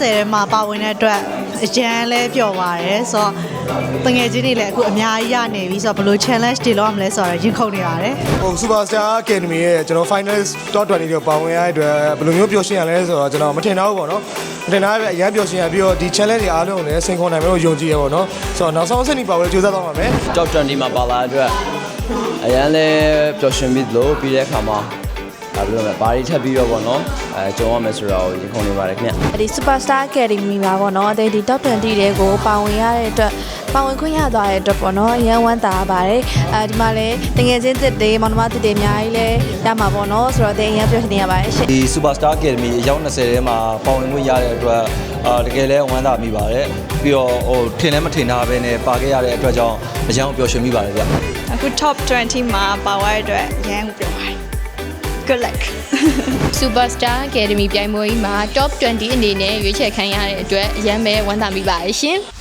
ထဲမှာပါဝင်တဲ့အတွက်အရန်လဲပျော်ပါတယ်ဆိုတော့တငယ်ချင်းတွေလည်းအခုအများကြီးရနေပြီဆိုတော့ဘယ်လို challenge တွေလုပ်ရမလဲဆိုတော့ရင်ခုန်နေပါတယ်ဟို Superstar Academy ရဲ့ကျွန်တော် finalist top 20တွေပါဝင်ရတဲ့အတွက်ဘယ်လိုမျိုးပျော်ရွှင်ရလဲဆိုတော့ကျွန်တော်မထင်တော့ဘူးပေါ့နော်မထင်တော့ဘူးအရင်ပျော်ရွှင်ရပြီးတော့ဒီ challenge တွေအားလုံးကိုလည်းစိန်ခေါ်နိုင်မယ်လို့ယုံကြည်ရပေါ့နော်ဆိုတော့နောက်ဆုံးအဆင့်ဒီပါဝင်ကြိုးစားသွားပါမယ် top 20မှာပါလာတဲ့အတွက်အရန်လည်းပျော်ရွှင်ပြီးလို့ပြီးတဲ့အခါမှာ ဒါပြောမယ်ဘာတွေထပ်ပြီးတော့ပေါ့နော်အဲကြုံရမယ်ဆိုတာကိုရင်ခုန်နေပါတယ်ခင်ဗျဒီ Superstar Academy မှာပေါ့နော်အဲဒီ Top 20တွေကိုပါဝင်ရတဲ့အတွက်ပါဝင်ခွင့်ရသွားတဲ့အတွက်ပေါ့နော်အရန်ဝမ်းသာပါတယ်အဲဒီမှာလည်းတငယ်ချင်းတစ်တွေမောင်နှမတစ်တွေအများကြီးလည်းရမှာပေါ့နော်ဆိုတော့တဲ့အရန်ပြောနေရပါတယ်ရှင်ဒီ Superstar Academy အယောက်20ထဲမှာပါဝင်ခွင့်ရတဲ့အတွက်အာတကယ်လဲဝမ်းသာမိပါတယ်ပြီးတော့ဟိုထင်လည်းမထင်ထားဘဲနဲ့ပါခဲ့ရတဲ့အတွက်ကြောင့်အယောင်ပျော်ရွှင်မိပါတယ်ဗျအခု top 20မှာပါသွားတဲ့အတွက်ရန်ကိုပြောပါတယ် good luck Superstar Academy ပြိုင်ပွဲကြီးမှာ Top 20အနေနဲ့ရွေးချယ်ခံရတဲ့အတွက်အရန်ပဲဝမ်းသာမိပါတယ်ရှင်။